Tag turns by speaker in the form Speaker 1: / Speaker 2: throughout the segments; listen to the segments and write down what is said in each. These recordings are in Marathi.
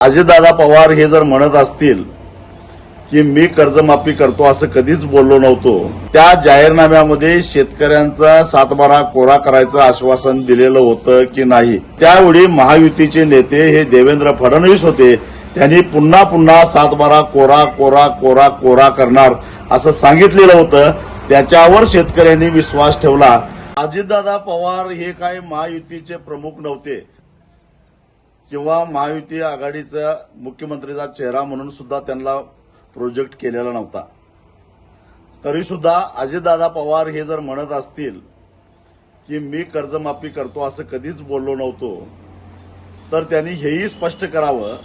Speaker 1: अजितदादा पवार हे जर म्हणत असतील की मी कर्जमाफी करतो असं कधीच बोललो नव्हतो त्या जाहीरनाम्यामध्ये शेतकऱ्यांचा सातबारा कोरा करायचं आश्वासन दिलेलं होतं की नाही. त्यावेळी महायुतीचे नेते हे देवेंद्र फडणवीस होते त्यांनी पुन्हा पुन्हा सातबारा कोरा कोरा कोरा कोरा करणार असं सांगितलेलं होतं. त्याच्यावर शेतकऱ्यांनी विश्वास ठेवला. अजितदादा पवार हे काय महायुतीचे प्रमुख नव्हते. किंवा महायुती आघाडीचा मुख्यमंत्रीचा चेहरा म्हणून सुद्धा त्यांना प्रोजेक्ट केलेला नव्हता. तरी सुद्धा अजितदादा पवार हे जर म्हणत असतील की मी कर्जमाफी करतो असं कधीच बोललो नव्हतो तर त्यांनी हेही स्पष्ट करावं.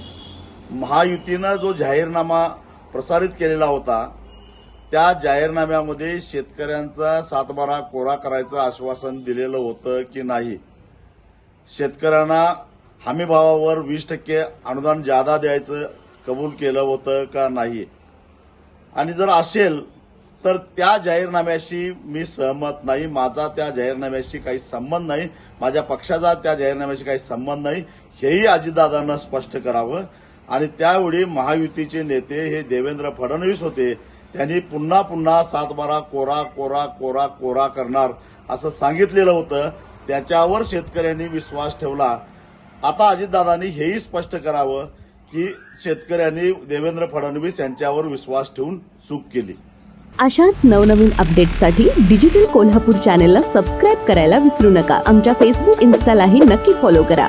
Speaker 1: महायुतीनं जो जाहीरनामा प्रसारित केलेला होता त्या जाहीरनाम्यामध्ये शेतकऱ्यांचा सातबारा कोरा करायचं आश्वासन दिलेलं होतं की नाही. शेतकऱ्यांना हमीभावावर वीस टक्के अनुदान जादा द्यायचं कबूल केलं होतं का नाही? आणि जर असेल तर त्या जाहीरनाम्याशी मी सहमत नाही. माझा त्या जाहीरनाम्याशी काही संबंध नाही. माझ्या पक्षाचा त्या जाहीरनाम्याशी काही संबंध नाही. हेही अजितदादांना स्पष्ट करावं. आणि त्यावेळी महायुतीचे नेते हे देवेंद्र फडणवीस होते. त्यांनी पुन्हा पुन्हा सातबारा कोरा कोरा कोरा कोरा करणार असं सांगितलेलं होतं. त्याच्यावर शेतकऱ्यांनी विश्वास ठेवला. आता अजितदादांनी हेही स्पष्ट करावं की शेतकऱ्यांनी देवेंद्र फडणवीस यांच्यावर विश्वास ठेवून चूक केली.
Speaker 2: अशाच नवनवीन अपडेट्ससाठी डिजिटल कोल्हापूर चॅनेलला सबस्क्राईब करायला विसरू नका. आमच्या फेसबुक इन्स्टालाही नक्की फॉलो करा.